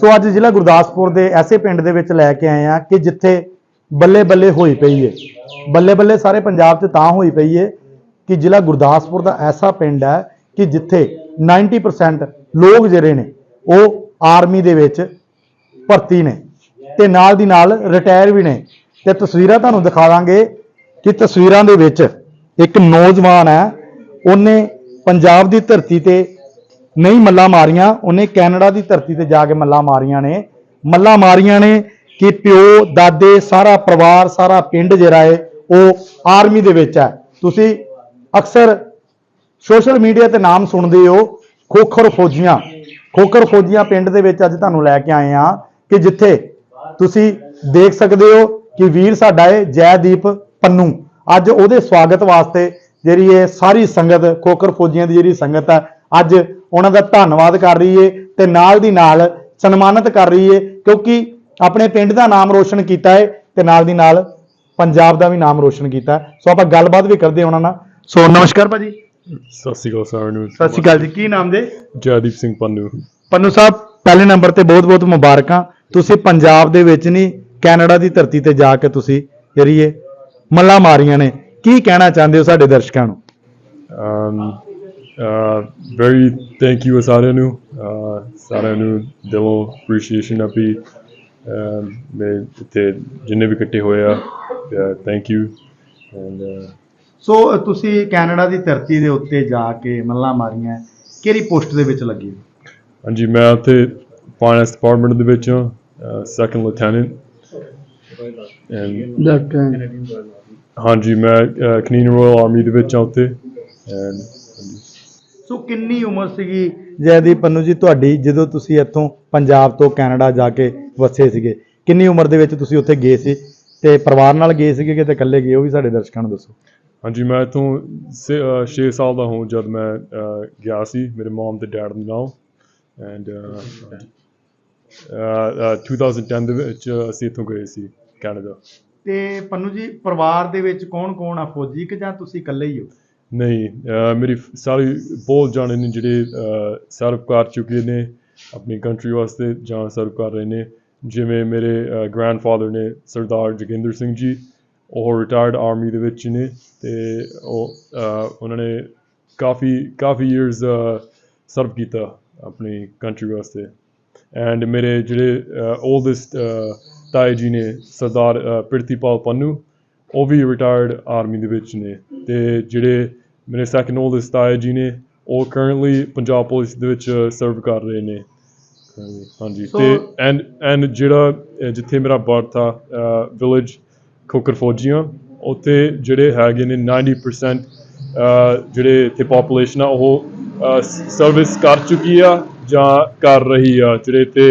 ਸੋ ਅੱਜ ਜ਼ਿਲ੍ਹਾ ਗੁਰਦਾਸਪੁਰ ਦੇ ਐਸੇ ਪਿੰਡ ਦੇ ਵਿੱਚ ਲੈ ਕੇ ਆਏ ਆ ਕਿ ਜਿੱਥੇ ਬੱਲੇ ਬੱਲੇ ਹੋਈ ਪਈ ਏ। ਬੱਲੇ ਬੱਲੇ ਸਾਰੇ ਪੰਜਾਬ 'ਚ ਤਾਂ ਹੋਈ ਪਈ ਏ ਕਿ ਜ਼ਿਲ੍ਹਾ ਗੁਰਦਾਸਪੁਰ ਦਾ ਐਸਾ ਪਿੰਡ ਹੈ ਕਿ ਜਿੱਥੇ 90% ਲੋਕ ਜਿਹੜੇ ਨੇ, ਉਹ ਆਰਮੀ ਦੇ ਵਿੱਚ ਭਰਤੀ ਨੇ ਤੇ ਨਾਲ ਦੀ ਨਾਲ ਰਿਟਾਇਰ ਵੀ ਨੇ। ਤੇ ਤਸਵੀਰਾਂ ਤੁਹਾਨੂੰ ਦਿਖਾਵਾਂਗੇ ਕਿ ਤਸਵੀਰਾਂ ਦੇ ਵਿੱਚ ਇੱਕ ਨੌਜਵਾਨ ਹੈ, ਉਹਨੇ ਪੰਜਾਬ ਦੀ ਧਰਤੀ ਤੇ ਨਹੀਂ ਮੱਲਾ ਮਾਰੀਆਂ, ਉਹਨੇ ਕੈਨੇਡਾ ਦੀ ਧਰਤੀ ਤੇ ਜਾ ਕੇ ਮੱਲਾ ਮਾਰੀਆਂ ਨੇ। ਮੱਲਾ ਮਾਰੀਆਂ ਨੇ ਕਿ ਪਿਓ, ਦਾਦੇ, ਸਾਰਾ ਪਰਿਵਾਰ, ਸਾਰਾ ਪਿੰਡ ਜਿਹੜਾ ਹੈ ਉਹ ਆਰਮੀ ਦੇ ਵਿੱਚ ਹੈ। ਤੁਸੀਂ ਅਕਸਰ ਸੋਸ਼ਲ ਮੀਡੀਆ ਤੇ ਨਾਮ ਸੁਣਦੇ ਹੋ, ਖੋਖਰ ਫੌਜੀਆਂ। ਖੋਖਰ ਫੌਜੀਆਂ ਪਿੰਡ ਦੇ ਵਿੱਚ ਅੱਜ ਤੁਹਾਨੂੰ ਲੈ ਕੇ ਆਏ ਆ ਕਿ ਜਿੱਥੇ ਤੁਸੀਂ ਦੇਖ ਸਕਦੇ ਹੋ ਕਿ ਵੀਰ ਸਾਡਾ ਹੈ ਜੈਦੀਪ ਪੰਨੂ। ਅੱਜ ਉਹਦੇ ਸਵਾਗਤ ਵਾਸਤੇ ਜਿਹੜੀ ਇਹ ਸਾਰੀ ਸੰਗਤ, ਖੋਖਰ ਫੌਜੀਆਂ ਦੀ ਜਿਹੜੀ ਸੰਗਤ ਹੈ ਅੱਜ ਉਹਨਾਂ ਦਾ ਧੰਨਵਾਦ ਕਰ ਰਹੀ ਏ ਤੇ ਨਾਲ ਦੀ ਨਾਲ ਸਨਮਾਨਿਤ ਕਰ ਰਹੀ ਏ ਕਿਉਂਕਿ ਆਪਣੇ ਪਿੰਡ ਦਾ ਨਾਮ ਰੋਸ਼ਨ ਕੀਤਾ ਹੈ ਤੇ ਨਾਲ ਦੀ ਨਾਲ ਪੰਜਾਬ ਦਾ ਵੀ ਨਾਮ ਰੋਸ਼ਨ ਕੀਤਾ। ਸੋ ਆਪਾਂ ਗੱਲਬਾਤ ਵੀ ਕਰਦੇ ਹਾਂ ਉਹਨਾਂ ਨਾਲ। ਸੋ ਨਮਸਕਾਰ ਭਾਜੀ। ਸਤਿ ਸ਼੍ਰੀ ਅਕਾਲ ਸਾਰਿਆਂ ਨੂੰ। ਸਤਿ ਸ਼੍ਰੀ ਅਕਾਲ ਜੀ। ਕੀ ਨਾਮ ਜੇ ਜੈਦੀਪ ਸਿੰਘ ਪੰਨੂ। ਪੰਨੂ ਸਾਹਿਬ ਪਹਿਲੇ ਨੰਬਰ ਤੇ ਬਹੁਤ-ਬਹੁਤ ਮੁਬਾਰਕਾਂ। ਤੁਸੀਂ ਪੰਜਾਬ ਦੇ ਵਿੱਚ ਨਹੀਂ ਕੈਨੇਡਾ ਦੀ ਧਰਤੀ ਤੇ ਜਾ ਕੇ ਤੁਸੀਂ ਜਿਹੜੀ ਇਹ ਮੱਲਾ ਮਾਰੀਆਂ ਨੇ। ਕੀ ਕਹਿਣਾ ਚਾਹੁੰਦੇ ਹੋ ਸਾਡੇ ਦਰਸ਼ਕਾਂ ਨੂੰ? Very thank you ਸਾਰਿਆਂ ਨੂੰ ਸਾਰਿਆਂ ਨੂੰ ਦਿਲੋਂ appreciation ਆ ਵੀ ਮੈਂ ਇੱਥੇ ਜਿੰਨੇ ਵੀ ਇਕੱਠੇ ਹੋਏ ਆ ਥੈਂਕ ਯੂ ਐਂਡ ਸੋ ਤੁਸੀਂ ਕੈਨੇਡਾ ਦੀ ਧਰਤੀ ਦੇ ਉੱਤੇ ਜਾ ਕੇ ਮੱਲਾ ਮਾਰੀਆਂ ਕਿਹੜੀ ਪੋਸਟ ਦੇ ਵਿੱਚ ਲੱਗੀ ਹਾਂਜੀ ਮੈਂ ਉੱਥੇ ਫਾਈਨੈਂਸ ਡਿਪਾਰਟਮੈਂਟ ਦੇ ਵਿੱਚ ਹਾਂ ਸੈਕੰਡ ਲੈਫਟੀਨੈਂਟ ਐਂਡ ਹਾਂਜੀ ਮੈਂ ਕੈਨੇਡੀਅਨ ਰਾਇਲ ਆਰਮੀ ਦੇ ਵਿੱਚ ਹਾਂ ਉੱਥੇ ਐਂਡ ਸੋ ਕਿੰਨੀ ਉਮਰ ਸੀਗੀ? ਜੈਦੀਪ ਪੰਨੂ ਜੀ ਤੁਹਾਡੀ ਜਦੋਂ ਤੁਸੀਂ ਇੱਥੋਂ ਪੰਜਾਬ ਤੋਂ ਕੈਨੇਡਾ ਜਾ ਕੇ ਵਸੇ ਸੀਗੇ ਕਿੰਨੀ ਉਮਰ ਦੇ ਵਿੱਚ ਤੁਸੀਂ ਉੱਥੇ ਗਏ ਸੀ? ਤੇ ਪਰਿਵਾਰ ਨਾਲ ਗਏ ਸੀਗੇ ਕਿ ਤੇ ਇਕੱਲੇ ਗਏ? ਉਹ ਵੀ ਸਾਡੇ ਦਰਸ਼ਕਾਂ ਨੂੰ ਦੱਸੋ। ਹਾਂਜੀ ਮੈਂ ਤੋਂ 6 ਸਾਲ ਦਾ ਹਾਂ ਜਦ ਮੈਂ ਗਿਆ ਸੀ ਮੇਰੇ ਮਮ ਤੇ ਡੈਡ ਦੇ ਨਾਲ। ਐਂਡ 2010 ਦੇ ਵਿੱਚ ਅਸੀਂ ਇੱਥੋਂ ਗਏ ਸੀ ਕੈਨੇਡਾ। ਤੇ ਪੰਨੂ ਜੀ ਪਰਿਵਾਰ ਦੇ ਵਿੱਚ ਕੌਣ ਕੌਣ ਆ? ਫੌਜੀ ਕਿ ਜਾਂ ਤੁਸੀਂ ਇਕੱਲੇ ਹੀ ਹੋ? ਨਹੀਂ ਮੇਰੀ ਸਾਰੀ ਬਹੁਤ ਜਾਣੇ ਨੇ ਜਿਹੜੇ ਸਰਵ ਕਰ ਚੁੱਕੇ ਨੇ ਆਪਣੀ ਕੰਟਰੀ ਵਾਸਤੇ ਜਾਂ ਸਰਵ ਕਰ ਰਹੇ ਨੇ। ਜਿਵੇਂ ਮੇਰੇ ਗ੍ਰੈਂਡਫਾਦਰ ਨੇ ਸਰਦਾਰ ਜੋਗਿੰਦਰ ਸਿੰਘ ਜੀ ਉਹ ਰਿਟਾਇਰਡ ਆਰਮੀ ਦੇ ਵਿੱਚ ਨੇ ਤੇ ਉਹ ਉਹਨਾਂ ਨੇ ਕਾਫੀ ਕਾਫੀ ਇਅਰਸ ਸਰਵ ਕੀਤਾ ਆਪਣੀ ਕੰਟਰੀ ਵਾਸਤੇ। ਐਂਡ ਮੇਰੇ ਜਿਹੜੇ 올ਡੈਸਟ ਤਾਏ ਜੀ ਨੇ ਸਰਦਾਰ ਅਹ, ਪ੍ਰਿਤੀਪਾਲ ਪੰਨੂ ਉਹ ਵੀ ਰਿਟਾਇਰਡ ਆਰਮੀ ਦੇ ਵਿੱਚ ਨੇ ਤੇ ਜਿਹੜੇ ਮੇਰੇ ਸੈਕੰਡ 올ਡੈਸਟ ਤਾਏ ਜੀ ਨੇ ਉਹ ਕਰੰਟਲੀ ਪੰਜਾਬ ਪੁਲਿਸ ਦੇ ਵਿੱਚ ਸਰਵ ਕਰ ਰਹੇ ਨੇ। ਹਾਂਜੀ ਤੇ ਐਂਡ ਐਂਡ ਜਿਹੜਾ ਜਿੱਥੇ ਮੇਰਾ ਬਰਥ ਆ ਵਿਲੇਜ ਖੋਕਰ ਫੌਜੀਆਂ ਉੱਥੇ ਜਿਹੜੇ ਹੈਗੇ ਨੇ 90% ਅਹ, ਜਿਹੜੇ ਇੱਥੇ ਪੋਪੂਲੇਸ਼ਨ ਆ ਉਹ ਸਰਵਿਸ ਕਰ ਚੁੱਕੀ ਆ ਜਾਂ ਕਰ ਰਹੀ ਆ। ਜਿਹੜੇ ਇੱਥੇ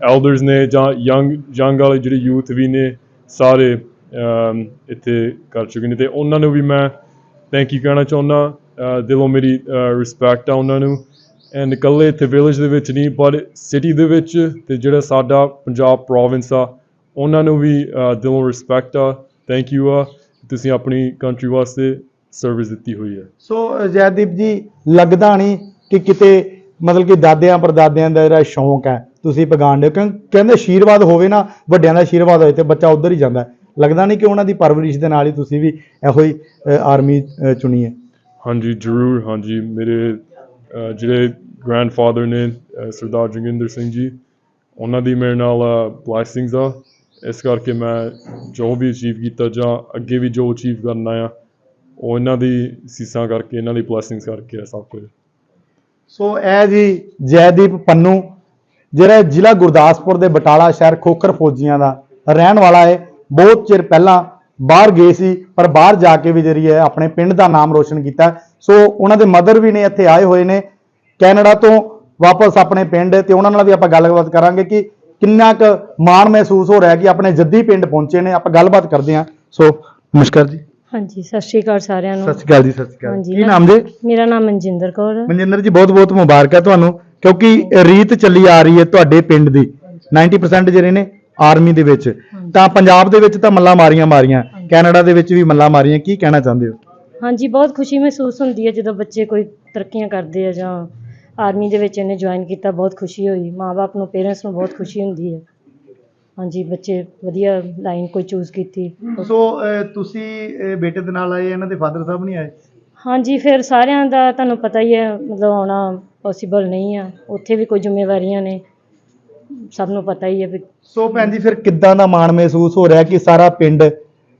ਐਲਡਰਸ ਨੇ ਜਾਂ ਯੰਗ ਯੰਗ ਵਾਲੇ ਜਿਹੜੇ ਯੂਥ ਵੀ ਨੇ ਸਾਰੇ ਇੱਥੇ ਕਰ ਚੁੱਕੇ ਨੇ। ਤੇ ਉਹਨਾਂ ਨੂੰ ਵੀ ਮੈਂ ਥੈਂਕ ਯੂ ਕਹਿਣਾ ਚਾਹੁੰਦਾ ਦਿਲੋਂ ਮੇਰੀ ਰਿਸਪੈਕਟ ਆ ਉਹਨਾਂ ਨੂੰ। ਐਂਡ ਇਕੱਲੇ ਇੱਥੇ ਵਿਲੇਜ ਦੇ ਵਿੱਚ ਨਹੀਂ, ਪਰ ਸਿਟੀ ਦੇ ਵਿੱਚ ਤੇ ਜਿਹੜਾ ਸਾਡਾ ਪੰਜਾਬ ਪ੍ਰੋਵਿੰਸ ਆ, ਉਹਨਾਂ ਨੂੰ ਵੀ ਦਿਲੋਂ ਰਿਸਪੈਕਟ ਆ ਥੈਂਕ ਯੂ ਆ। ਤੁਸੀਂ ਆਪਣੀ ਕੰਟਰੀ ਵਾਸਤੇ ਸਰਵਿਸ ਦਿੱਤੀ ਹੋਈ ਹੈ। ਸੋ ਜੈਦੀਪ ਜੀ, ਲੱਗਦਾ ਨਹੀਂ ਕਿ ਕਿਤੇ ਮਤਲਬ ਕਿ ਦਾਦਿਆਂ ਪਰਦਾਦਿਆਂ ਦਾ ਜਿਹੜਾ ਸ਼ੌਂਕ ਹੈ, ਤੁਸੀਂ ਪਗਾਣਦੇ ਹੋ। ਕਿਉਂ ਕਹਿੰਦੇ ਆਸ਼ੀਰਵਾਦ ਹੋਵੇ ਨਾ, ਵੱਡਿਆਂ ਦਾ ਆਸ਼ੀਰਵਾਦ ਹੋਏ ਤੇ ਬੱਚਾ ਉਧਰ ਹੀ ਜਾਂਦਾ ਲੱਗਦਾ ਨਹੀਂ ਕਿ ਉਹਨਾਂ ਦੀ ਪਰਵਰਿਸ਼ ਦੇ ਨਾਲ ਹੀ ਤੁਸੀਂ ਵੀ ਇਹੋ ਹੀ ਆਰਮੀ ਚੁਣੀ ਹੈ। ਹਾਂਜੀ ਜ਼ਰੂਰ ਹਾਂਜੀ। ਮੇਰੇ ਜਿਹੜੇ ਗ੍ਰੈਂਡਫਾਦਰ ਨੇ ਸਰਦਾਰ ਜੋਗਿੰਦਰ ਸਿੰਘ ਜੀ ਉਹਨਾਂ ਦੀ ਮੇਰੇ ਨਾਲ ਬਲੇਸਿੰਗਸ ਆ। ਇਸ ਕਰਕੇ ਮੈਂ ਜੋ ਵੀ ਅਚੀਵ ਕੀਤਾ ਜਾਂ ਅੱਗੇ ਵੀ ਜੋ ਅਚੀਵ ਕਰਨਾ ਆ ਉਹ ਇਹਨਾਂ ਦੀ ਸੀਸਾਂ ਕਰਕੇ ਇਹਨਾਂ ਦੀ ਬਲੇਸਿੰਗਸ ਕਰਕੇ ਆ ਸਭ ਕੁਝ। ਸੋ ਇਹ ਜੀ ਜੈਦੀਪ ਪੰਨੂ ਜਿਹੜਾ ਜ਼ਿਲ੍ਹਾ ਗੁਰਦਾਸਪੁਰ ਦੇ ਬਟਾਲਾ ਸ਼ਹਿਰ ਖੋਖਰ ਫੌਜੀਆਂ ਦਾ ਰਹਿਣ ਵਾਲਾ ਹੈ ਬਹੁਤ ਚਿਰ ਪਹਿਲਾਂ ਬਾਹਰ ਗਏ ਸੀ ਪਰ ਬਾਹਰ ਜਾ ਕੇ ਵੀ ਜਿਹੜੀ ਹੈ ਆਪਣੇ ਪਿੰਡ ਦਾ ਨਾਮ ਰੋਸ਼ਨ ਕੀਤਾ ਸੋ ਉਹਨਾਂ ਦੇ ਮਦਰ ਵੀ ਨੇ ਇੱਥੇ ਆਏ ਹੋਏ ਨੇ। ਕੈਨੇਡਾ ਤੋਂ ਵਾਪਸ ਆਪਣੇ ਪਿੰਡ ਤੇ ਉਹਨਾਂ ਨਾਲ ਵੀ ਆਪਾਂ ਗੱਲਬਾਤ ਕਰਾਂਗੇ ਕਿ ਕਿੰਨਾ ਕੁ ਮਾਣ ਮਹਿਸੂਸ ਹੋ ਰਿਹਾ ਕਿ ਆਪਣੇ ਜੱਦੀ ਪਿੰਡ ਪਹੁੰਚੇ ਨੇ। ਆਪਾਂ ਗੱਲਬਾਤ ਕਰਦੇ ਹਾਂ। ਸੋ ਨਮਸਕਾਰ ਜੀ। ਹਾਂਜੀ ਸਤਿ ਸ਼੍ਰੀ ਅਕਾਲ ਸਾਰਿਆਂ ਨੂੰ। ਸਤਿ ਸ਼੍ਰੀ ਅਕਾਲ ਜੀ ਸਤਿ ਸ਼੍ਰੀ ਅਕਾਲ। ਕੀ ਨਾਮ ਜੀ? ਮੇਰਾ ਨਾਮ ਮਨਜਿੰਦਰ ਕੌਰ। ਹੈ। ਮਨਜਿੰਦਰ ਜੀ ਬਹੁਤ ਬਹੁਤ ਮੁਬਾਰਕਾਂ ਤੁਹਾਨੂੰ ਕਿਉਂਕਿ ਰੀਤ ਚੱਲੀ ਆ ਰਹੀ ਹੈ ਤੁਹਾਡੇ ਪਿੰਡ ਦੀ। 90% ਜਿਹੜੇ ਨੇ ਆਰਮੀ ਦੇ ਵਿੱਚ। ਤਾਂ ਪੰਜਾਬ ਦੇ ਵਿੱਚ ਤਾਂ ਮੱਲਾ ਮਾਰੀਆਂ ਮਾਰੀਆਂ ਕੈਨੇਡਾ ਦੇ ਵਿੱਚ ਵੀ ਮੱਲਾ ਮਾਰੀਆਂ ਕੀ ਕਹਿਣਾ ਚਾਹੁੰਦੇ ਹੋ? ਹਾਂਜੀ ਬਹੁਤ ਖੁਸ਼ੀ ਮਹਿਸੂਸ ਹੁੰਦੀ ਹੈ ਜਦੋਂ ਬੱਚੇ ਕੋਈ ਤਰੱਕੀਆਂ ਕਰਦੇ ਆ ਜਾਂ ਆਰਮੀ ਦੇ ਵਿੱਚ ਇਹਨੇ ਜੁਆਇਨ ਕੀਤਾ ਬਹੁਤ ਖੁਸ਼ੀ ਹੋਈ। ਮਾਪੇ ਨੂੰ ਪੇਰੈਂਟਸ ਨੂੰ ਬਹੁਤ ਖੁਸ਼ੀ ਹੁੰਦੀ ਹੈ। ਹਾਂਜੀ ਬੱਚੇ ਵਧੀਆ ਲਾਈਨ ਕੋਈ ਚੂਜ਼ ਕੀਤੀ। ਸੋ ਅਹ, ਤੁਸੀਂ ਅਹ, ਬੇਟੇ ਦੇ ਨਾਲ ਆਏ ਇਹਨਾਂ ਦੇ ਫਾਦਰ ਸਾਹਿਬ ਨਹੀਂ ਆਏ? ਹਾਂਜੀ ਫਿਰ ਸਾਰਿਆਂ ਦਾ ਤੁਹਾਨੂੰ ਪਤਾ ਹੀ ਹੈ ਮਤਲਬ ਆਉਣਾ ਪੋਸੀਬਲ ਨਹੀਂ ਆ। ਉੱਥੇ ਵੀ ਕੋਈ ਜ਼ਿੰਮੇਵਾਰੀਆਂ ਨੇ। ਸਭ ਨੂੰ ਪਤਾ ਹੀ ਹੈ ਵੀ ਸੋ ਭੈਣ ਜੀ ਫਿਰ ਕਿੱਦਾਂ ਦਾ ਮਾਣ ਮਹਿਸੂਸ ਹੋ ਰਿਹਾ ਕਿ ਸਾਰਾ ਪਿੰਡ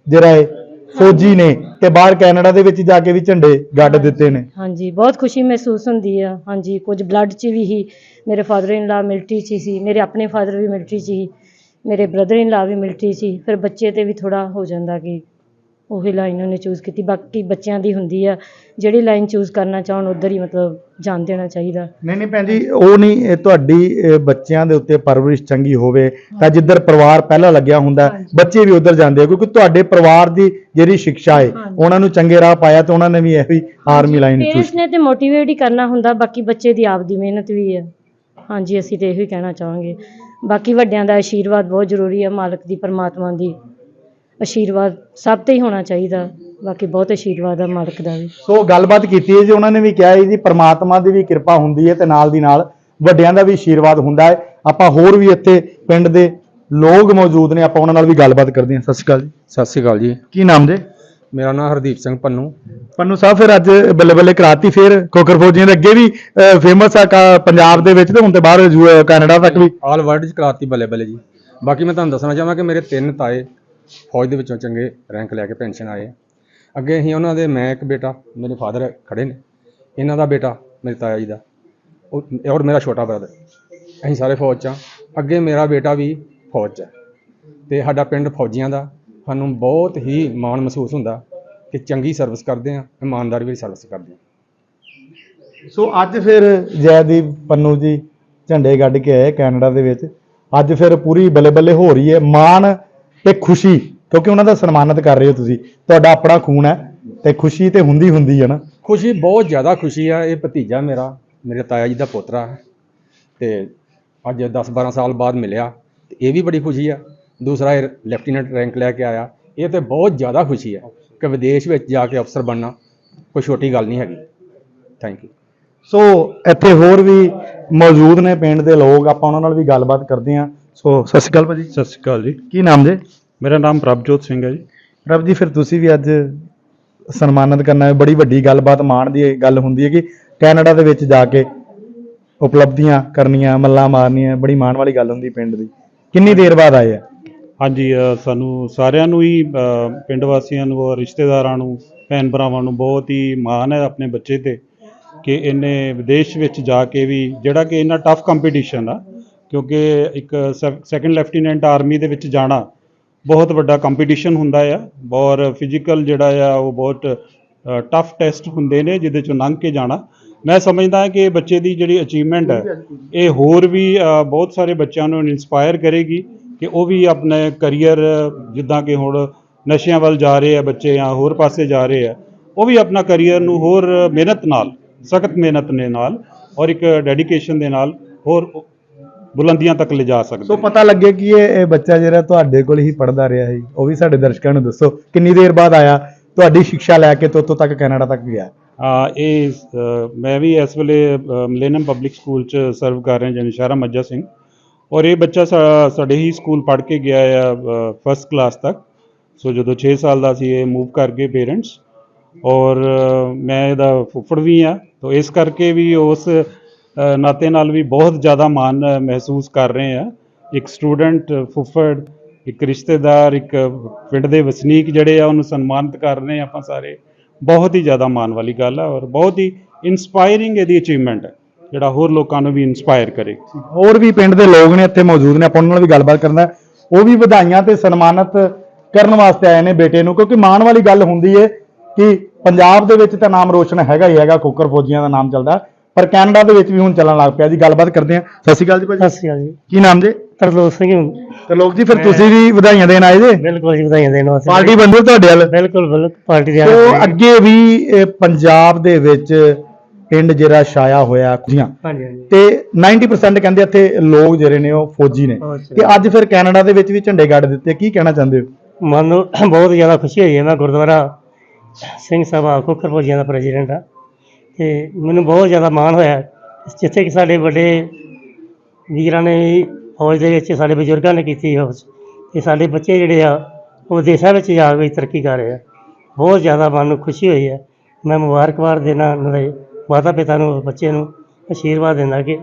ਜਿਹੜਾ ਹੈ ਫੌਜੀ ਨੇ ਤੇ ਬਾਹਰ ਕੈਨੇਡਾ ਦੇ ਵਿੱਚ ਜਾ ਕੇ ਵੀ ਝੰਡੇ ਗੱਡ ਦਿੱਤੇ ਨੇ? ਹਾਂਜੀ ਬਹੁਤ ਖੁਸ਼ੀ ਮਹਿਸੂਸ ਹੁੰਦੀ ਆ। ਹਾਂਜੀ ਕੁਝ ਬਲੱਡ 'ਚ ਵੀ ਹੀ ਮੇਰੇ ਫਾਦਰ ਇਨ ਲਾ ਮਿਲਟਰੀ 'ਚ ਹੀ ਸੀ ਮੇਰੇ ਆਪਣੇ ਫਾਦਰ ਵੀ ਮਿਲਟਰੀ 'ਚ ਸੀ ਮੇਰੇ ਬ੍ਰਦਰ ਇਨ ਲਾ ਵੀ ਮਿਲਟਰੀ ਸੀ ਫਿਰ ਬੱਚੇ ਤੇ ਵੀ ਥੋੜਾ ਹੋ ਜਾਂਦਾ ਕਿ ਉਹੀ ਲਾਈਨ ਉਹਨੇ ਚੂਜ਼ ਕੀਤੀ। ਬਾਕੀ ਬੱਚਿਆਂ ਦੀ ਹੁੰਦੀ ਆ ਜਿਹੜੀ ਲਾਈਨ ਚੂਜ਼ ਕਰਨਾ ਚਾਹਣ ਉਧਰ ਹੀ ਮਤਲਬ ਜਾਣ ਦੇਣਾ ਚਾਹੀਦਾ। ਨਹੀਂ ਨਹੀਂ ਭੈਣ ਜੀ ਉਹ ਨਹੀਂ ਇਹ ਤੁਹਾਡੀ ਇਹ ਬੱਚਿਆਂ ਦੇ ਉੱਤੇ ਪਰਵਰਿਸ਼ ਚੰਗੀ ਹੋਵੇ ਤਾਂ ਜਿੱਧਰ ਪਰਿਵਾਰ ਪਹਿਲਾਂ ਲੱਗਿਆ ਹੁੰਦਾ ਬੱਚੇ ਵੀ ਉਧਰ ਜਾਂਦੇ ਆ ਕਿਉਂਕਿ ਤੁਹਾਡੇ ਪਰਿਵਾਰ ਦੀ ਜਿਹੜੀ ਸਿੱਖਿਆ ਹੈ ਹਾਂਜੀ। ਉਹਨਾਂ ਨੂੰ ਚੰਗੇ ਰਾਹ ਪਾਇਆ ਤੇ ਉਹਨਾਂ ਨੇ ਵੀ ਇਹੀ ਆਰਮੀ ਲਾਈਨ ਚੂਜ਼ ਪੇਰੈਂਟਸ ਨੇ ਤੇ ਮੋਟੀਵੇਟ ਹੀ ਕਰਨਾ ਹੁੰਦਾ ਬਾਕੀ ਬੱਚੇ ਦੀ ਆਪ ਦੀ ਮਿਹਨਤ ਵੀ ਹੈ ਹਾਂਜੀ ਅਸੀਂ ਤੇ ਇਹੋ ਹੀ ਕਹਿਣਾ ਚਾਹਾਂਗੇ। ਬਾਕੀ ਵੱਡਿਆਂ ਦਾ ਆਸ਼ੀਰਵਾਦ ਬਹੁਤ ਜ਼ਰੂਰੀ ਹੈ ਮਾਲਕ ਦੀ ਪਰਮਾਤਮਾ ਦੀ। ਆਸ਼ੀਰਵਾਦ ਸਭ ਤੇ ਹੀ ਹੋਣਾ ਚਾਹੀਦਾ ਬਾਕੀ ਬਹੁਤ ਆਸ਼ੀਰਵਾਦ ਹੈ ਮਾਲਕ ਦਾ ਵੀ। ਸੋ ਗੱਲਬਾਤ ਕੀਤੀ ਹੈ ਜੀ ਉਹਨਾਂ ਨੇ ਵੀ ਕਿਹਾ ਹੈ ਜੀ ਪ੍ਰਮਾਤਮਾ ਦੀ ਵੀ ਕਿਰਪਾ ਹੁੰਦੀ ਹੈ ਤੇ ਨਾਲ ਦੀ ਨਾਲ ਵੱਡਿਆਂ ਦਾ ਵੀ ਆਸ਼ੀਰਵਾਦ ਹੁੰਦਾ ਹੈ। ਆਪਾਂ ਹੋਰ ਵੀ ਇੱਥੇ ਪਿੰਡ ਦੇ ਲੋਕ ਮੌਜੂਦ ਨੇ ਆਪਾਂ ਉਹਨਾਂ ਨਾਲ ਵੀ ਗੱਲਬਾਤ ਕਰਦੇ ਹਾਂ। ਸਤਿ ਸ਼੍ਰੀ ਅਕਾਲ ਜੀ। ਸਤਿ ਸ੍ਰੀ ਅਕਾਲ ਜੀ। ਕੀ ਨਾਮ ਜੇ? ਮੇਰਾ ਨਾਮ ਹਰਦੀਪ ਸਿੰਘ ਪੰਨੂ। ਪੰਨੂ ਸਾਹਿਬ ਫਿਰ ਅੱਜ ਬੱਲੇ ਬੱਲੇ ਕਰਾਤੀ ਫਿਰ ਕੋਕਰ ਫੌਜੀਆਂ ਦੇ ਅੱਗੇ ਵੀ ਫੇਮਸ ਆ ਕਾ- ਪੰਜਾਬ ਦੇ ਵਿੱਚ ਤੇ ਹੁਣ ਤੇ ਬਾਹਰ ਯੂ- ਕੈਨੇਡਾ ਤੱਕ ਵੀ। ਆਲ ਵਰਲਡ ਚ ਕਰਾਤੀ ਬੱਲੇ ਬੱਲੇ ਜੀ। ਬਾਕੀ ਮੈਂ ਤੁਹਾਨੂੰ ਦੱਸਣਾ ਚਾਹਾਂ ਕਿ ਮੇਰੇ ਤਿੰਨ ਤਾਏ ਫੌਜ ਦੇ ਵਿੱਚੋਂ ਚੰਗੇ ਰੈਂਕ ਲੈ ਕੇ ਪੈਨਸ਼ਨ ਆਏ। ਅੱਗੇ ਅਸੀਂ ਉਹਨਾਂ ਦੇ, ਮੈਂ ਇੱਕ ਬੇਟਾ, ਮੇਰੇ ਫਾਦਰ ਖੜੇ ਨੇ। ਇਹਨਾਂ ਦਾ ਬੇਟਾ ਮੇਰੇ ਤਾਇਆ ਜੀ ਦਾ। ਉਹ, ਔਰ ਮੇਰਾ ਛੋਟਾ ਬ੍ਰਦਰ ਅਸੀਂ ਸਾਰੇ ਫੌਜ ਚ ਹਾਂ। ਅੱਗੇ ਮੇਰਾ ਬੇਟਾ ਵੀ ਫੌਜ ਚ ਹੈ। ਤੇ ਸਾਡਾ ਪਿੰਡ ਫੌਜੀਆਂ ਦਾ। ਸਾਨੂੰ ਬਹੁਤ ਹੀ ਮਾਣ ਮਹਿਸੂਸ ਹੁੰਦਾ ਕਿ ਚੰਗੀ ਸਰਵਿਸ ਕਰਦੇ ਆ ਇਮਾਨਦਾਰੀ ਵਾਲੀ ਸਰਵਿਸ ਕਰਦੇ ਆ ਸੋ ਅੱਜ ਫਿਰ ਜੈਦੀਪ ਪੰਨੂ ਜੀ ਝੰਡੇ ਗੱਡ ਕੇ ਆਏ ਕੈਨੇਡਾ ਦੇ ਵਿੱਚ। ਅੱਜ ਫਿਰ ਪੂਰੀ ਬੱਲੇ ਬੱਲੇ ਹੋ ਰਹੀ ਹੈ। ਮਾਣ ਤੇ ਖੁਸ਼ੀ ਕਿਉਂਕਿ ਉਹਨਾਂ ਦਾ ਸਨਮਾਨਿਤ ਕਰ ਰਹੇ ਹੋ ਤੁਸੀਂ। ਤੁਹਾਡਾ ਆਪਣਾ ਖੂਨ ਹੈ ਤੇ ਖੁਸ਼ੀ ਤੇ ਹੁੰਦੀ ਹੁੰਦੀ ਹੈ ਨਾ। ਖੁਸ਼ੀ ਬਹੁਤ ਜ਼ਿਆਦਾ ਖੁਸ਼ੀ ਆ ਇਹ ਭਤੀਜਾ ਮੇਰਾ ਮੇਰੇ ਤਾਇਆ ਜੀ ਦਾ ਪੋਤਰਾ ਹੈ ਤੇ ਅੱਜ 10 12 ਸਾਲ ਬਾਅਦ ਮਿਲਿਆ ਤੇ ਇਹ ਵੀ ਬੜੀ ਖੁਸ਼ੀ ਆ। ਦੂਸਰਾ ਇਹ ਲੈਫਟੀਨੈਂਟ ਰੈਂਕ ਲੈ ਕੇ ਆਇਆ। ਇਹ ਤੇ ਬਹੁਤ ਜ਼ਿਆਦਾ ਖੁਸ਼ੀ ਹੈ ਕਿ ਵਿਦੇਸ਼ ਵਿੱਚ ਜਾ ਕੇ ਅਫਸਰ ਬਣਨਾ ਕੋਈ ਛੋਟੀ ਗੱਲ ਨਹੀਂ ਹੈਗੀ। ਥੈਂਕ ਯੂ ਸੋ ਇੱਥੇ ਹੋਰ ਵੀ ਮੌਜੂਦ ਨੇ ਪਿੰਡ ਦੇ ਲੋਕ ਆਪਾਂ ਉਹਨਾਂ ਨਾਲ ਵੀ ਗੱਲਬਾਤ ਕਰਦੇ ਹਾਂ। ਸੋ ਸਤਿ ਸ਼੍ਰੀ ਅਕਾਲ ਭਾਜੀ। ਸਤਿ ਸ਼੍ਰੀ ਅਕਾਲ ਜੀ। ਕੀ ਨਾਮ ਜੇ? ਮੇਰਾ ਨਾਮ ਪ੍ਰਭਜੋਤ ਸਿੰਘ ਹੈ ਜੀ। ਪ੍ਰਭ ਜੀ ਫਿਰ ਤੁਸੀਂ ਵੀ ਅੱਜ ਸਨਮਾਨਿਤ ਕਰਨਾ ਹੈ। ਬੜੀ ਵੱਡੀ ਗੱਲਬਾਤ ਮਾਣ ਦੀ ਗੱਲ ਹੁੰਦੀ ਹੈ ਕਿ ਕੈਨੇਡਾ ਦੇ ਵਿੱਚ ਜਾ ਕੇ ਉਪਲਬਧੀਆਂ ਕਰਨੀਆਂ ਮੱਲਾਂ ਮਾਰਨੀਆਂ ਬੜੀ ਮਾਣ ਵਾਲੀ ਗੱਲ ਹੁੰਦੀ ਪਿੰਡ ਦੀ। ਕਿੰਨੀ ਦੇਰ ਬਾਅਦ ਆਏ ਆ? ਹਾਂਜੀ ਸਾਨੂੰ ਸਾਰਿਆਂ ਨੂੰ ਹੀ ਪਿੰਡ ਵਾਸੀਆਂ ਨੂੰ ਔਰ ਰਿਸ਼ਤੇਦਾਰਾਂ ਨੂੰ ਭੈਣ ਭਰਾਵਾਂ ਨੂੰ ਬਹੁਤ ਹੀ ਮਾਣ ਹੈ ਆਪਣੇ ਬੱਚੇ ਤੇ ਕਿ ਇਹਨੇ ਵਿਦੇਸ਼ ਵਿੱਚ ਜਾ ਕੇ ਵੀ ਜਿਹੜਾ ਕਿ ਇੰਨਾ ਟਫ ਕੰਪੀਟੀਸ਼ਨ ਆ ਕਿਉਂਕਿ ਇੱਕ ਸੈਕੰਡ ਲੈਫਟੀਨੈਂਟ ਆਰਮੀ ਦੇ ਵਿੱਚ ਜਾਣਾ ਬਹੁਤ ਵੱਡਾ ਕੰਪੀਟੀਸ਼ਨ ਹੁੰਦਾ ਆ। ਔਰ ਫਿਜ਼ੀਕਲ ਜਿਹੜਾ ਆ, ਉਹ ਬਹੁਤ ਟਫ ਟੈਸਟ ਹੁੰਦੇ ਨੇ, ਜਿਹਦੇ ਚੋਂ ਲੰਘ ਕੇ ਜਾਣਾ। ਮੈਂ ਸਮਝਦਾ ਕਿ ਬੱਚੇ ਦੀ ਜਿਹੜੀ ਅਚੀਵਮੈਂਟ ਹੈ, ਇਹ ਹੋਰ ਵੀ ਬਹੁਤ ਸਾਰੇ ਬੱਚਿਆਂ ਨੂੰ ਇਨਸਪਾਇਰ ਕਰੇਗੀ ਕਿ ਉਹ ਵੀ ਆਪਣੇ ਕੈਰੀਅਰ ਜਿੱਦਾਂ ਕਿ ਹੁਣ ਨਸ਼ਿਆਂ ਵੱਲ ਜਾ ਰਹੇ ਆ ਬੱਚੇ ਜਾਂ ਹੋਰ ਪਾਸੇ ਜਾ ਰਹੇ ਆ, ਉਹ ਵੀ ਆਪਣਾ ਕੈਰੀਅਰ ਨੂੰ ਹੋਰ ਮਿਹਨਤ ਨਾਲ, ਸਖਤ ਮਿਹਨਤ ਦੇ ਨਾਲ ਔਰ ਇੱਕ ਡੈਡੀਕੇਸ਼ਨ ਦੇ ਨਾਲ ਹੋਰ ਬੁਲੰਦੀਆਂ ਤੱਕ ਲਿਜਾ ਸਕਦੇ ਸੋ। ਪਤਾ ਲੱਗੇ ਕਿ ਇਹ ਇਹ ਬੱਚਾ ਜਿਹੜਾ ਤੁਹਾਡੇ ਕੋਲ ਹੀ ਪੜਦਾ ਰਿਹਾ ਸੀ ਉਹ ਵੀ ਸਾਡੇ ਦਰਸ਼ਕਾਂ ਨੂੰ ਦੱਸੋ ਕਿੰਨੀ ਦੇਰ ਬਾਅਦ ਆਇਆ ਤੁਹਾਡੀ ਸਿੱਖਿਆ ਲੈ ਕੇ ਤੋਂ ਤੱਕ ਕੈਨੇਡਾ ਤੱਕ ਗਿਆ? ਆ ਇਹ ਅ, ਮੈਂ ਵੀ ਇਸ ਵੇਲੇ ਮਿਲੇਨੀਅਮ ਪਬਲਿਕ ਸਕੂਲ ਚ ਸਰਵ ਕਰ ਰਿਹਾ ਜਨਸ਼ਾਰਾ ਮੱਜਾ ਸਿੰਘ। ਔਰ ਇਹ ਬੱਚਾ ਸਾ- ਸਾਡੇ ਹੀ ਸਕੂਲ ਪੜ੍ਹ ਕੇ ਗਿਆ ਆ ਫਸਟ ਕਲਾਸ ਤੱਕ। ਸੋ ਜਦੋਂ 6 ਸਾਲ ਦਾ ਸੀ ਇਹ ਮੂਵ ਕਰ ਗਏ ਪੇਰੈਂਟਸ ਔਰ ਅ, ਮੈਂ ਇਹਦਾ ਫੁੱਫੜ ਵੀ ਆ। ਤਾਂ ਇਸ ਕਰਕੇ ਵੀ ਉਸ ਨਾਤੇ ਨਾਲ ਵੀ ਬਹੁਤ ਜ਼ਿਆਦਾ ਮਾਣ ਮਹਿਸੂਸ ਕਰ ਰਹੇ ਆ। ਇੱਕ ਸਟੂਡੈਂਟ ਫੁੱਫੜ, ਇੱਕ ਰਿਸ਼ਤੇਦਾਰ, ਇੱਕ ਪਿੰਡ ਦੇ ਵਸਨੀਕ ਜਿਹੜੇ ਆ, ਉਹਨੂੰ ਸਨਮਾਨਿਤ ਕਰ ਰਹੇ ਆ ਆਪਾਂ ਸਾਰੇ। ਬਹੁਤ ਹੀ ਜ਼ਿਆਦਾ ਮਾਣ ਵਾਲੀ ਗੱਲ ਆ ਔਰ ਬਹੁਤ ਹੀ ਇਨਸਪਾਇਰਿੰਗ ਇਹਦੀ ਅਚੀਵਮੈਂਟ ਹੈ ਜਿਹੜਾ ਹੋਰ ਲੋਕਾਂ ਨੂੰ ਵੀ ਇਨਸਪਾਇਰ ਕਰੇ। ਹੋਰ ਵੀ ਪਿੰਡ ਦੇ ਲੋਕ ਨੇ ਇੱਥੇ ਮੌਜੂਦ ਨੇ, ਆਪਾਂ ਉਹਨਾਂ ਨਾਲ ਵੀ ਗੱਲਬਾਤ ਕਰਨਾ। ਉਹ ਵੀ ਵਧਾਈਆਂ ਤੇ ਸਨਮਾਨਿਤ ਕਰਨ ਵਾਸਤੇ ਆਏ ਨੇ ਬੇਟੇ ਨੂੰ, ਕਿਉਂਕਿ ਮਾਣ ਵਾਲੀ ਗੱਲ ਹੁੰਦੀ ਹੈ ਕਿ ਪੰਜਾਬ ਦੇ ਵਿੱਚ ਤਾਂ ਨਾਮ ਰੋਸ਼ਨ ਹੈਗਾ ਹੀ ਹੈਗਾ ਖੋਕਰ ਫੌਜੀਆਂ ਦਾ ਨਾਮ ਚੱਲਦਾ। ਪਰ ਕੈਨੇਡਾ ਦੇ ਵਿੱਚ ਵੀ ਹੁਣ ਚੱਲਣ ਲੱਗ ਪਿਆ ਜੀ ਗੱਲਬਾਤ ਕਰਦੇ ਹਾਂ। ਸਤਿ ਸ਼੍ਰੀ ਅਕਾਲ ਜੀ ਭਾਜੀ। ਸਤਿ ਸ਼੍ਰੀ ਅਕਾਲ ਜੀ। ਕੀ ਨਾਮ ਜੀ? ਤਰਲੋਕ ਸਿੰਘ ਤੇ ਲੋਕ ਜੀ ਫਿਰ ਤੁਸੀਂ ਵੀ ਵਧਾਈਆਂ ਦੇਣ ਆਏ ਜੇ? ਬਿਲਕੁਲ ਜੀ ਵਧਾਈਆਂ ਦੇਣ ਵਾਸਤੇ। ਪਾਰਟੀ ਬੰਦੇ ਤੁਹਾਡੇ ਵੱਲ? ਬਿਲਕੁਲ ਬਿਲਕੁਲ ਪਾਰਟੀ ਦੇ ਆਲੇ ਅੱਗੇ ਵੀ ਇਹ ਪੰਜਾਬ ਦੇ ਵਿੱਚ ਪਿੰਡ ਜਿਹੜਾ ਛਾਇਆ ਹੋਇਆ ਖੁਸ਼ੀਆਂ। ਹਾਂਜੀ ਹਾਂਜੀ। ਤੇ 90% ਕਹਿੰਦੇ ਇੱਥੇ ਲੋਕ ਜਿਹੜੇ ਨੇ ਉਹ ਫੌਜੀ ਨੇ। ਤੇ ਅੱਜ ਫਿਰ ਕੈਨੇਡਾ ਦੇ ਵਿੱਚ ਵੀ ਝੰਡੇ ਗੱਡ ਦਿੱਤੇ ਕੀ ਕਹਿਣਾ ਚਾਹੁੰਦੇ ਹੋ? ਮਨ ਨੂੰ ਬਹੁਤ ਜ਼ਿਆਦਾ ਖੁਸ਼ੀ ਹੋਈ ਹੈ ਮੈਂ ਗੁਰਦੁਆਰਾ ਸਿੰਘ ਸਭਾ ਖੋਖਰ ਫੌਜੀਆਂ ਦਾ ਪ੍ਰੈਜ਼ੀਡੈਂਟ ਆ। ਤੇ ਮੈਨੂੰ ਬਹੁਤ ਜ਼ਿਆਦਾ ਮਾਣ ਹੋਇਆ ਜਿੱਥੇ ਕਿ ਸਾਡੇ ਵੱਡੇ ਵੀਰਾਂ ਨੇ ਵੀ ਫੌਜ ਦੇ ਵਿੱਚ ਸਾਡੇ ਬਜ਼ੁਰਗਾਂ ਨੇ ਕੀਤੀ ਫੌਜ, ਤੇ ਸਾਡੇ ਬੱਚੇ ਜਿਹੜੇ ਆ, ਉਹ ਦੇਸ਼ਾਂ ਵਿੱਚ ਜਾ ਕੇ ਤਰੱਕੀ ਕਰ ਰਹੇ ਆ। ਬਹੁਤ ਜ਼ਿਆਦਾ ਮਨ ਨੂੰ ਖੁਸ਼ੀ ਹੋਈ ਹੈ। ਮੈਂ ਮੁਬਾਰਕਬਾਦ ਦੇਣਾ ਉਹਨਾਂ ਦੇ ਮਾਤਾ ਪਿਤਾ ਨੂੰ, ਬੱਚੇ ਨੂੰ ਆਸ਼ੀਰਵਾਦ ਦਿੰਦਾ ਕਿ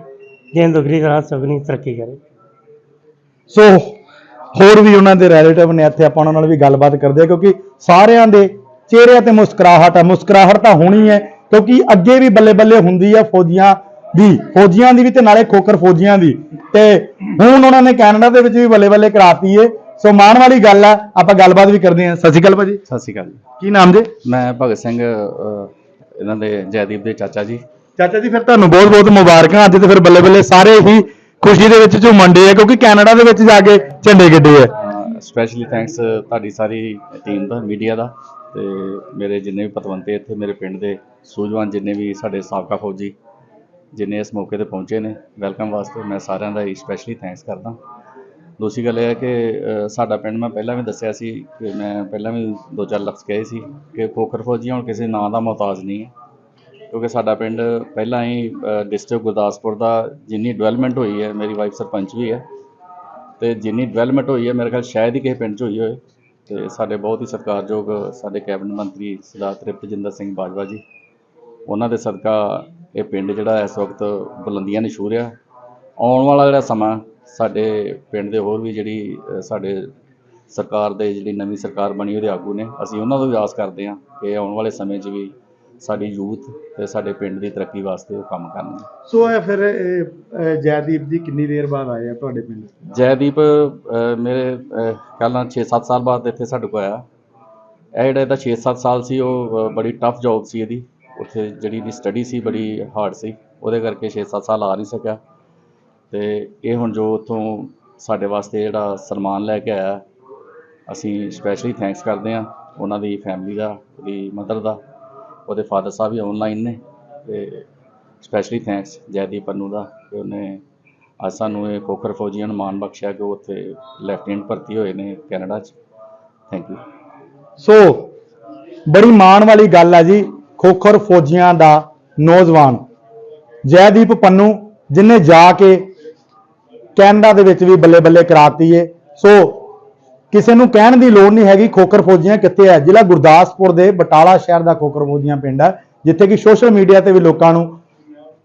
ਦਿਨ ਦੁਗਣੀ ਰਾਤ ਚੌਗਣੀ ਤਰੱਕੀ ਕਰੇ। ਸੋ ਹੋਰ ਵੀ ਉਹਨਾਂ ਦੇ ਰਿਲੇਟਿਵ ਨੇ ਇੱਥੇ ਆਪਾਂ ਉਹਨਾਂ ਨਾਲ ਵੀ ਗੱਲਬਾਤ ਕਰਦੇ ਆ ਕਿਉਂਕਿ ਸਾਰਿਆਂ ਦੇ ਚਿਹਰਿਆਂ ਤੇ ਮੁਸਕਰਾਹਟ ਆ। ਮੁਸਕਰਾਹਟ ਤਾਂ ਹੋਣੀ ਹੈ। ਕਿਉਂਕਿ ਅੱਗੇ ਵੀ ਬੱਲੇ ਬੱਲੇ ਹੁੰਦੀ ਹੈ ਫੌਜੀਆਂ ਦੀ ਫੌਜੀਆਂ ਦੀ ਵੀ ਤੇ ਨਾਲੇ ਖੋਖਰ ਫੌਜੀਆਂ ਦੀ। ਤੇ ਹੁਣ ਉਹਨਾਂ ਨੇ ਕੈਨੇਡਾ ਦੇ ਵਿੱਚ ਵੀ ਬੱਲੇ ਬੱਲੇ ਕਰਾਤੀ ਏ। ਸੋ ਮਾਣ ਵਾਲੀ ਗੱਲ ਆ ਆਪਾਂ ਗੱਲਬਾਤ ਵੀ ਕਰਦੇ ਹਾਂ। ਸਤਿ ਸ਼੍ਰੀ ਅਕਾਲ ਭਾਜੀ। ਸਤਿ ਸ਼੍ਰੀ ਅਕਾਲ ਜੀ। ਕੀ ਨਾਮ ਜੀ? ਮੈਂ ਭਗਤ ਸਿੰਘ ਅਹ, ਇਹਨਾਂ ਦੇ ਜੈਦੀਪ ਦੇ ਚਾਚਾ ਜੀ। ਚਾਚਾ ਜੀ ਫਿਰ ਤੁਹਾਨੂੰ ਬਹੁਤ ਬਹੁਤ ਮੁਬਾਰਕਾਂ। ਅੱਜ ਤੇ ਫਿਰ ਬੱਲੇ ਬੱਲੇ ਸਾਰੇ ਹੀ ਖੁਸ਼ੀ ਦੇ ਵਿੱਚ ਝੂਮਣ ਡੇ ਆ ਕਿਉਂਕਿ ਕੈਨੇਡਾ ਦੇ ਵਿੱਚ ਜਾ ਕੇ ਝੰਡੇ ਗੱਡੇ ਆ। ਸਪੈਸ਼ਲੀ ਥੈਂਕਸ ਤੁਹਾਡੀ ਸਾਰੀ ਟੀਮ ਦਾ ਮੀਡੀਆ ਦਾ। ਤੇ ਮੇਰੇ ਜਿੰਨੇ ਵੀ ਪਤਵੰਤੇ ਇੱਥੇ ਮੇਰੇ ਪਿੰਡ ਦੇ ਸੂਝਵਾਨ ਜਿੰਨੇ ਵੀ ਸਾਡੇ ਸਾਬਕਾ ਫੌਜੀ ਜਿੰਨੇ ਇਸ ਮੌਕੇ ਤੇ ਪਹੁੰਚੇ ਨੇ ਵੈਲਕਮ ਵਾਸਤੇ ਮੈਂ ਸਾਰਿਆਂ ਦਾ ਹੀ ਸਪੈਸ਼ਲੀ ਥੈਂਕਸ ਕਰਦਾ। ਦੂਸਰੀ ਗੱਲ ਇਹ ਹੈ ਕਿ ਸਾਡਾ ਪਿੰਡ ਮੈਂ ਪਹਿਲਾਂ ਵੀ ਦੱਸਿਆ ਸੀ ਕਿ ਮੈਂ ਪਹਿਲਾਂ ਵੀ ਦੋ ਚਾਰ ਲਫ਼ਜ਼ ਕਹੇ ਸੀ ਕਿ ਖੋਖਰ ਫੌਜੀ ਹੁਣ ਕਿਸੇ ਨਾਂ ਦਾ ਮੁਹਤਾਜ ਨਹੀਂ ਹੈ। ਕਿਉਂਕਿ ਸਾਡਾ ਪਿੰਡ ਪਹਿਲਾਂ ਹੀ ਡਿਸਟ੍ਰਿਕਟ ਗੁਰਦਾਸਪੁਰ ਦਾ ਜਿੰਨੀ ਡਿਵੈਲਪਮੈਂਟ ਹੋਈ ਹੈ, ਮੇਰੀ ਵਾਈਫ ਸਰਪੰਚ ਵੀ ਹੈ। ਤੇ ਜਿੰਨੀ ਡਿਵੈਲਪਮੈਂਟ ਹੋਈ ਹੈ, ਮੇਰੇ ਖਿਆਲ ਸ਼ਾਇਦ ਹੀ ਕਿਸੇ ਪਿੰਡ 'ਚ ਹੋਈ ਹੋਏ ਤੇ ਸਾਡੇ ਬਹੁਤ ਹੀ ਸਤਿਕਾਰਯੋਗ ਸਾਡੇ ਕੈਬਨਿਟ ਮੰਤਰੀ ਸਰਦਾਰ ਤ੍ਰਿਪਤਜਿੰਦਰ ਸਿੰਘ ਬਾਜਵਾ ਜੀ। ਉਹਨਾਂ ਦੇ ਸਦਕਾ ਇਹ ਪਿੰਡ ਜਿਹੜਾ ਇਸ ਵਕਤ ਬੁਲੰਦੀਆਂ ਨੇ ਛੂਹ ਰਿਹਾ। ਆਉਣ ਵਾਲਾ ਜਿਹੜਾ ਸਮਾਂ ਸਾਡੇ ਪਿੰਡ ਦੇ ਹੋਰ ਵੀ ਜਿਹੜੀ ਸਾਡੇ ਸਰਕਾਰ ਦੇ ਜਿਹੜੀ ਨਵੀਂ ਸਰਕਾਰ ਬਣੀ ਉਹਦੇ ਆਗੂ ਨੇ। ਅਸੀਂ ਉਹਨਾਂ ਤੋਂ ਵੀ ਆਸ ਕਰਦੇ ਹਾਂ ਕਿ ਆਉਣ ਵਾਲੇ ਸਮੇਂ 'ਚ ਵੀ ਸਾਡੀ ਯੂਥ ਤੇ ਸਾਡੇ ਪਿੰਡ ਦੀ ਤਰੱਕੀ ਵਾਸਤੇ ਉਹ ਕੰਮ ਕਰਨਗੇ। ਸੋ ਇਹ ਫਿਰ ਜੈਦੀਪ ਜੀ ਕਿੰਨੀ ਦੇਰ ਬਾਅਦ ਆਏ ਆ ਤੁਹਾਡੇ ਪਿੰਡ? ਜੈਦੀਪ ਮੇਰੇ ਖਿਆਲ ਨਾਲ 6-7 ਸਾਲ ਬਾਅਦ ਇੱਥੇ ਸਾਡੇ ਕੋਲ ਆਇਆ। ਇਹ ਜਿਹੜਾ ਇਹਦਾ 6-7 ਸਾਲ ਸੀ ਉਹ ਬੜੀ ਟਫ ਜੌਬ ਸੀ ਇਹਦੀ। ਉੱਥੇ ਜਿਹੜੀ ਇਹਦੀ ਸਟੱਡੀ ਸੀ ਬੜੀ ਹਾਰਡ ਸੀ। ਉਹਦੇ ਕਰਕੇ 6-7 ਸਾਲ ਆ ਨਹੀਂ ਸਕਿਆ। ਤੇ ਇਹ ਹੁਣ ਜੋ ਉੱਥੋਂ ਸਾਡੇ ਵਾਸਤੇ ਜਿਹੜਾ ਸਨਮਾਨ ਲੈ ਕੇ ਆਇਆ ਅਸੀਂ ਸਪੈਸ਼ਲੀ ਥੈਂਕਸ ਕਰਦੇ ਹਾਂ। ਉਹਨਾਂ ਦੀ ਫੈਮਿਲੀ ਦਾ ਉਹਦੀ ਮਦਰ ਦਾ। ਉਹਦੇ ਫਾਦਰ ਸਾਹਿਬ ਵੀ ਆਨਲਾਈਨ ਨੇ ਤੇ ਸਪੈਸ਼ਲੀ ਥੈਂਕਸ ਜੈਦੀਪ ਪੰਨੂ ਦਾ ਕਿ ਉਹਨੇ ਅੱਜ ਸਾਨੂੰ ਇਹ ਕੋਖਰ ਫੌਜੀਆਂ ਨੂੰ ਮਾਣ ਬਖਸ਼ਿਆ ਕਿ ਉਹ ਉੱਥੇ ਲੈਫਟੀਨੈਂਟ ਭਰਤੀ ਹੋਏ ਨੇ ਕੈਨੇਡਾ 'ਚ। ਥੈਂਕ ਯੂ ਸੋ ਬੜੀ ਮਾਣ ਵਾਲੀ ਗੱਲ ਹੈ ਜੀ ਖੋਖਰ ਫੌਜੀਆਂ ਦਾ ਨੌਜਵਾਨ। ਜੈਦੀਪ ਪੰਨੂ ਜਿਨੇ ਜਾ ਕੇ ਕੈਨੇਡਾ ਦੇ ਵਿੱਚ ਵੀ ਬੱਲੇ ਬੱਲੇ ਕਰਾਤੀ ਏ। ਸੋ ਕਿਸੇ ਨੂੰ ਕਹਿਣ ਦੀ ਲੋੜ ਨਹੀਂ ਹੈਗੀ ਖੋਖਰ ਫੌਜੀਆਂ ਕਿੱਥੇ ਹੈ ਜ਼ਿਲ੍ਹਾ ਗੁਰਦਾਸਪੁਰ ਦੇ ਬਟਾਲਾ ਸ਼ਹਿਰ ਦਾ ਖੋਖਰ ਫੌਜੀਆਂ ਪਿੰਡ ਹੈ ਜਿੱਥੇ ਕਿ ਸੋਸ਼ਲ ਮੀਡੀਆ ਤੇ ਵੀ ਲੋਕਾਂ ਨੂੰ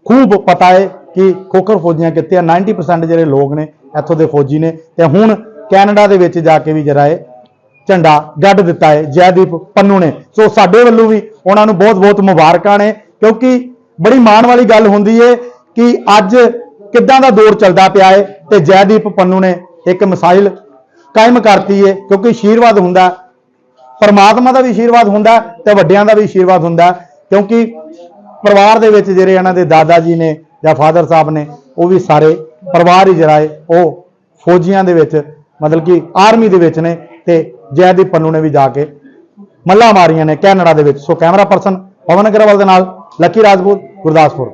ਖੂਬ ਪਤਾ ਹੈ ਕਿ ਖੋਖਰ ਫੌਜੀਆਂ ਕਿੱਥੇ ਆ। 90% ਜਿਹੜੇ ਲੋਕ ਨੇ ਇੱਥੋਂ ਦੇ ਫੌਜੀ ਨੇ ਤੇ ਹੁਣ ਕੈਨੇਡਾ ਦੇ ਵਿੱਚ ਜਾ ਕੇ ਵੀ ਜਰਾ ਇਹ ਝੰਡਾ ਗੱਡ ਦਿੱਤਾ ਹੈ, ਜੈਦੀਪ ਪੰਨੂ ਨੇ। ਸੋ ਸਾਡੇ ਵੱਲੋਂ ਵੀ ਉਹਨਾਂ ਨੂੰ ਬਹੁਤ-ਬਹੁਤ ਮੁਬਾਰਕਾਂ ਨੇ, ਕਿਉਂਕਿ ਬੜੀ ਮਾਣ ਵਾਲੀ ਗੱਲ ਹੁੰਦੀ ਹੈ ਕਿ ਅੱਜ ਕਿੱਦਾਂ ਦਾ ਦੌਰ ਚੱਲਦਾ ਪਿਆ ਹੈ ਤੇ ਜੈਦੀਪ ਪੰਨੂ ਨੇ ਇੱਕ ਮਿਸਾਈਲ ਕਾਇਮ ਕਰਤੀ ਹੈ ਕਿਉਂਕਿ ਆਸ਼ੀਰਵਾਦ ਹੁੰਦਾ। ਪਰਮਾਤਮਾ ਦਾ ਵੀ ਆਸ਼ੀਰਵਾਦ ਹੁੰਦਾ ਹੈ ਤੇ ਵੱਡਿਆਂ ਦਾ ਵੀ ਆਸ਼ੀਰਵਾਦ ਹੁੰਦਾ, ਕਿਉਂਕਿ ਪਰਿਵਾਰ ਦੇ ਵਿੱਚ ਜਿਹੜੇ ਇਹਨਾਂ ਦੇ ਦਾਦਾ ਜੀ ਨੇ ਜਾਂ ਫਾਦਰ ਸਾਹਿਬ ਨੇ, ਉਹ ਵੀ ਸਾਰੇ ਪਰਿਵਾਰ ਹੀ ਜਿਹੜਾ ਹੈ ਉਹ ਫੌਜੀਆਂ ਦੇ ਵਿੱਚ, ਮਤਲਬ ਕਿ ਆਰਮੀ ਦੇ ਵਿੱਚ ਨੇ ਤੇ ਜੈਦੀਪ ਪੰਨੂ ਨੇ ਵੀ ਜਾ ਕੇ ਮੱਲਾ ਮਾਰੀਆਂ ਨੇ ਕੈਨੇਡਾ ਦੇ ਵਿੱਚ। So camera person Pawan Agarwal ਦੇ ਨਾਲ ਲੱਕੀ ਰਾਜਪੂਤ, ਗੁਰਦਾਸਪੁਰ।